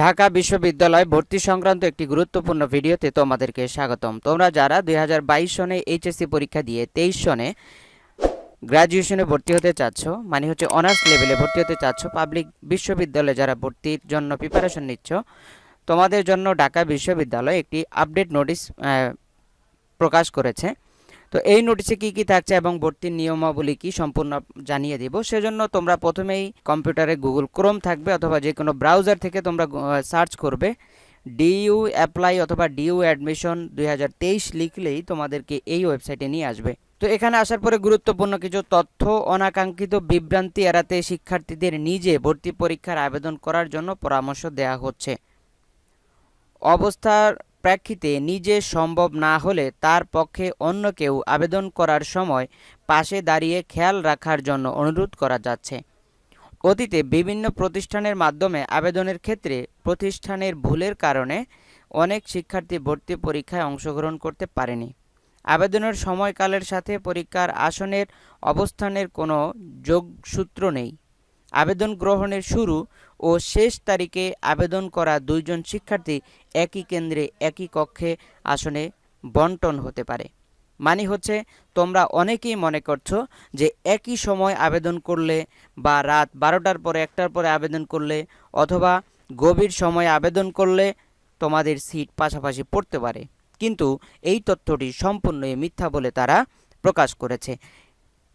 ঢাকা বিশ্ববিদ্যালয় ভর্তি সংক্রান্ত একটি গুরুত্বপূর্ণ ভিডিওতে তোমাদেরকে স্বাগতম। তোমরা যারা দুই হাজার বাইশ সনে এইচএসসি পরীক্ষা দিয়ে তেইশ সনে গ্র্যাজুয়েশনে ভর্তি হতে চাচ্ছ মানে হচ্ছে অনার্স লেভেলে ভর্তি হতে চাচ্ছ, পাবলিক বিশ্ববিদ্যালয়ে যারা ভর্তির জন্য প্রিপারেশন নিচ্ছ, তোমাদের জন্য ঢাকা বিশ্ববিদ্যালয় একটি আপডেট নোটিশ প্রকাশ করেছে। তো এই নোটিশে কি কি থাকছে এবং ভর্তির নিয়মাবলী কি সম্পূর্ণ জানিয়ে দিব। সেজন্য তোমরা প্রথমেই কম্পিউটারে গুগল ক্রোম থাকবে অথবা যে কোনো ব্রাউজার থেকে তোমরা সার্চ করবে। ডিইউ অ্যাপ্লাই অথবা ডিইউ অ্যাডমিশন দুই হাজার তেইশ লিখলেই তোমাদেরকে এই ওয়েবসাইটে নিয়ে আসবে। তো এখানে আসার পরে গুরুত্বপূর্ণ কিছু তথ্য, অনাকাঙ্ক্ষিত বিভ্রান্তি এড়াতে শিক্ষার্থীদের নিজে ভর্তি পরীক্ষার আবেদন করার জন্য পরামর্শ দেওয়া হচ্ছে। অবস্থার প্রেক্ষিতে নিজে সম্ভব না হলে তার পক্ষে অন্য কেউ আবেদন করার সময় পাশে দাঁড়িয়ে খেয়াল রাখার জন্য অনুরোধ করা যাচ্ছে। অতীতে বিভিন্ন প্রতিষ্ঠানের মাধ্যমে আবেদনের ক্ষেত্রে প্রতিষ্ঠানের ভুলের কারণে অনেক শিক্ষার্থী ভর্তি পরীক্ষায় অংশগ্রহণ করতে পারেনি। আবেদনের সময়কালের সাথে পরীক্ষার আসনের অবস্থানের কোনো যোগসূত্র নেই। আবেদন গ্রহণের শুরু ও শেষ তারিখে আবেদন করা দুইজন শিক্ষার্থী একই কেন্দ্রে, একই কক্ষে আসনে বন্টন হতে পারে। মানে হচ্ছে, তোমরা অনেকেই মনে করছ যে একই সময় আবেদন করলে বা রাত বারোটার পরে, একটার পরে আবেদন করলে অথবা গভীর সময়ে আবেদন করলে তোমাদের সিট পাশাপাশি পড়তে পারে। কিন্তু এই তথ্যটি সম্পূর্ণই মিথ্যা বলে তারা প্রকাশ করেছে।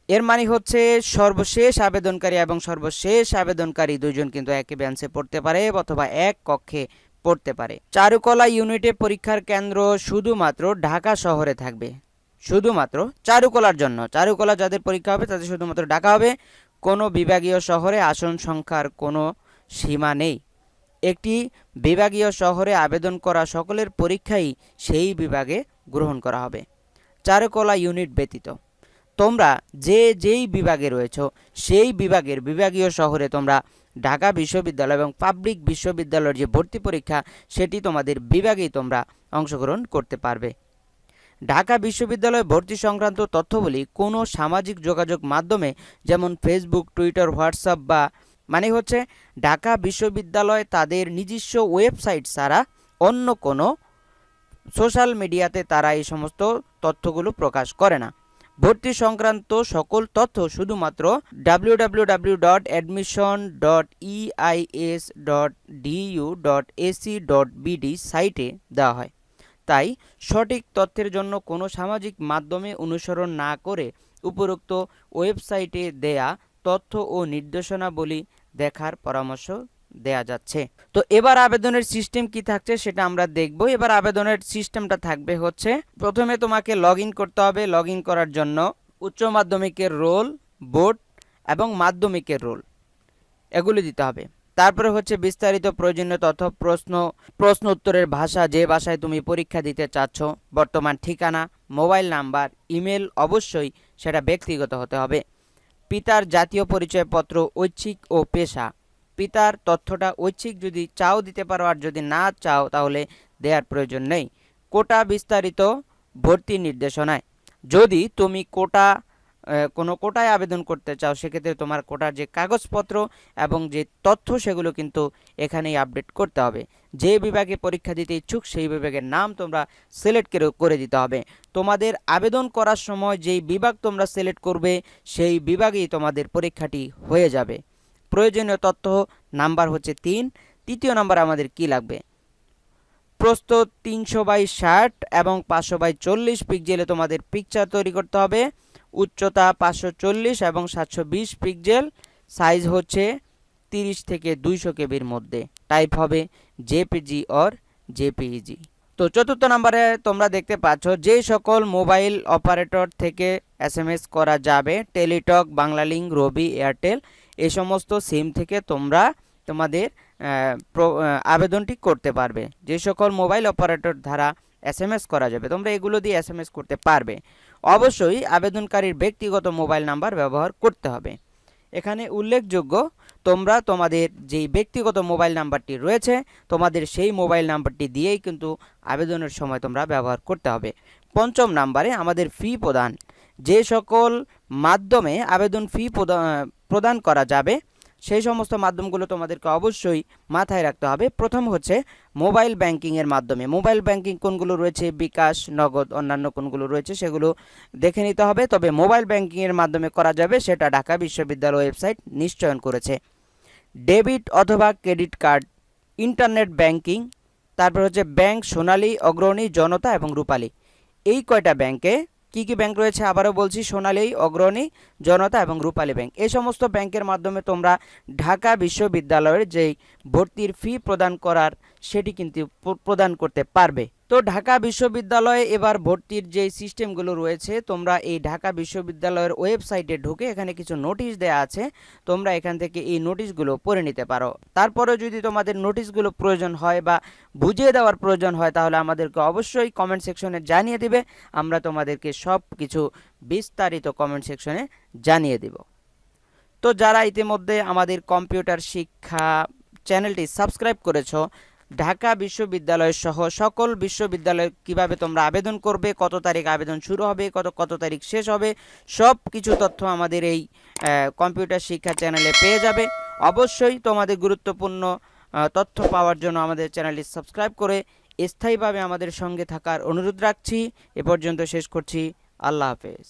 এর মানে হচ্ছে সর্বশেষ আবেদনকারী এবং সর্বশেষ আবেদনকারী দুজন কিন্তু একই বেঞ্চে পড়তে পারে অথবা এক কক্ষে পড়তে পারে। চারুকলা ইউনিটে পরীক্ষার কেন্দ্র শুধুমাত্র ঢাকা শহরে থাকবে। শুধুমাত্র চারুকলার জন্য। চারুকলা যাদের পরীক্ষা হবে, তাদের শুধুমাত্র ঢাকা হবে। কোনো বিভাগীয় শহরে আসন সংখ্যার কোনো সীমা নেই। একটি বিভাগীয় শহরে আবেদন করা সকলের পরীক্ষাই সেই বিভাগে গ্রহণ করা হবে। চারুকলা ইউনিট ব্যতীত। তোমরা যে যেই বিভাগে রয়েছ, সেই বিভাগের বিভাগীয় শহরে তোমরা ঢাকা বিশ্ববিদ্যালয় এবং পাবলিক বিশ্ববিদ্যালয়ের যে ভর্তি পরীক্ষা, সেটি তোমাদের বিভাগেই তোমরা অংশগ্রহণ করতে পারবে। ঢাকা বিশ্ববিদ্যালয় ভর্তি সংক্রান্ত তথ্যগুলি কোনো সামাজিক যোগাযোগ মাধ্যমে, যেমন ফেসবুক টুইটার হোয়াটসঅ্যাপ বা মানে হচ্ছে ঢাকা বিশ্ববিদ্যালয় তাদের নিজস্ব ওয়েবসাইট ছাড়া অন্য কোনো সোশ্যাল মিডিয়াতে তারা এই সমস্ত তথ্যগুলো প্রকাশ করে না। ভর্তি সংক্রান্ত সকল তথ্য শুধুমাত্র W dot admission dot EIS dot dot dot BD সাইটে দেওয়া হয়। তাই সঠিক তথ্যের জন্য কোনো সামাজিক মাধ্যমে অনুসরণ না করে উপরোক্ত ওয়েবসাইটে দেয়া তথ্য ও নির্দেশনাবলী দেখার পরামর্শ দেয়া যাচ্ছে। তো এবার আবেদনের সিস্টেম কি থাকছে সেটা আমরা দেখব। এবার আবেদনের সিস্টেমটা থাকবে হচ্ছে, প্রথমে তোমাকে লগ করতে হবে লগ করার জন্য উচ্চ মাধ্যমিকের রোল, বোর্ড এবং মাধ্যমিকের রোল এগুলি দিতে হবে। তারপরে হচ্ছে বিস্তারিত প্রয়োজনীয় তথ্য, প্রশ্ন প্রশ্ন উত্তরের ভাষা যে ভাষায় তুমি পরীক্ষা দিতে চাচ্ছ, বর্তমান ঠিকানা, মোবাইল নাম্বার, ইমেল অবশ্যই সেটা ব্যক্তিগত হতে হবে। পিতার জাতীয় পরিচয়পত্র, ঐচ্ছিক ও পেশা পিতার তথ্যটা ঐচ্ছিক যদি চাও দিতে পারো আর যদি না চাও, তাহলে দেওয়ার প্রয়োজন নেই। কোটা বিস্তারিত ভর্তি নির্দেশনায়। যদি তুমি কোটা কোনো কোটায় আবেদন করতে চাও, সেক্ষেত্রে তোমার কোটার যে কাগজপত্র এবং যে তথ্য, সেগুলো কিন্তু এখানেই আপডেট করতে হবে। যে বিভাগে পরীক্ষা দিতে ইচ্ছুক, সেই বিভাগের নাম তোমরা সিলেক্ট করে দিতে হবে। তোমাদের আবেদন করার সময় যেই বিভাগ তোমরা সিলেক্ট করবে, সেই বিভাগেই তোমাদের পরীক্ষাটি হয়ে যাবে। প্রয়োজনীয় তথ্য নাম্বার হচ্ছে তিন। তৃতীয় নাম্বার আমাদের কি লাগবে? প্রস্থ তিনশো বাই ষাট এবং পাঁচশো বাই চল্লিশ পিকজেলে তোমাদের পিকচার তৈরি করতে হবে। উচ্চতা পাঁচশো চল্লিশ এবং সাতশো বিশ পিকজেল সাইজ হচ্ছে তিরিশ থেকে দুইশো কেবির মধ্যে। টাইপ হবে জেপিজি অর জেপিইজি তো চতুর্থ নম্বরে তোমরা দেখতে পাচ্ছ যে সকল মোবাইল অপারেটর থেকে এস করা যাবে। টেলিটক বাংলালিঙ্ক রবি এয়ারটেল এই সমস্ত সিম থেকে তোমরা তোমাদের আবেদনটি করতে পারবে। যে সকল মোবাইল অপারেটর দ্বারা এস করা যাবে, তোমরা এগুলো দিয়ে এস করতে পারবে। অবশ্যই আবেদনকারীর ব্যক্তিগত মোবাইল নাম্বার ব্যবহার করতে হবে। এখানে উল্লেখযোগ্য, তোমরা তোমাদের যেই ব্যক্তিগত মোবাইল নাম্বারটি রয়েছে, তোমাদের সেই মোবাইল নাম্বারটি দিয়েই কিন্তু আবেদনের সময় তোমরা ব্যবহার করতে হবে। পঞ্চম নাম্বারে আমাদের ফি প্রদান। যে সকল মাধ্যমে আবেদন ফি প্রদান করা যাবে। সেই সমস্ত মাধ্যমগুলো তোমাদেরকে অবশ্যই মাথায় রাখতে হবে। প্রথম হচ্ছে মোবাইল ব্যাংকিংয়ের মাধ্যমে। মোবাইল ব্যাংকিং কোনগুলো রয়েছে? বিকাশ, নগদ, অন্যান্য কোনগুলো রয়েছে সেগুলো দেখে নিতে হবে। তবে মোবাইল ব্যাংকিংয়ের মাধ্যমে করা যাবে সেটা ঢাকা বিশ্ববিদ্যালয় ওয়েবসাইট নিশ্চয়ন করেছে। ডেবিট অথবা ক্রেডিট কার্ড, ইন্টারনেট ব্যাংকিং, তারপর হচ্ছে ব্যাংক সোনালী, অগ্রণী, জনতা এবং রূপালী। এই কয়টা ব্যাংকে কি কি ব্যাংক রয়েছে আবারও বলছি, সোনালী, অগ্রণী, জনতা এবং রূপালী ব্যাংক এই সমস্ত ব্যাংকের মাধ্যমে তোমরা ঢাকা বিশ্ববিদ্যালয়ের যেই ভর্তির ফি প্রদান করার সেটি কিন্তু প্রদান করতে পারবে। তো ঢাকা বিশ্ববিদ্যালয়ে এবার ভর্তির যে সিস্টেমগুলো রয়েছে, তোমরা এই ঢাকা বিশ্ববিদ্যালয়ের ওয়েবসাইটে ঢুকে এখানে কিছু নোটিশ দেওয়া আছে, তোমরা এখান থেকে এই নোটিশগুলো পড়ে নিতে পারো। তারপরে যদি তোমাদের নোটিশগুলো প্রয়োজন হয় বা বুঝিয়ে দেওয়ার প্রয়োজন হয়, তাহলে আমাদেরকে অবশ্যই কমেন্ট সেকশনে জানিয়ে দিবে। আমরা তোমাদেরকে সব কিছু বিস্তারিত কমেন্ট সেকশনে জানিয়ে দিব। তো যারা ইতিমধ্যে আমাদের কম্পিউটার শিক্ষা চ্যানেলটি সাবস্ক্রাইব করেছ ঢাকা বিশ্ববিদ্যালয় সহ সকল বিশ্ববিদ্যালয় কীভাবে তোমরা আবেদন করবে, কত তারিখ আবেদন শুরু হবে, কত কত তারিখ শেষ হবে সব কিছু তথ্য আমাদের এই কম্পিউটার শিক্ষা চ্যানেলে পেয়ে যাবে। অবশ্যই তোমাদের গুরুত্বপূর্ণ তথ্য পাওয়ার জন্য আমাদের চ্যানেলটি সাবস্ক্রাইব করে স্থায়ীভাবে আমাদের সঙ্গে থাকার অনুরোধ রাখছি। এ পর্যন্ত শেষ করছি। আল্লাহ হাফেজ।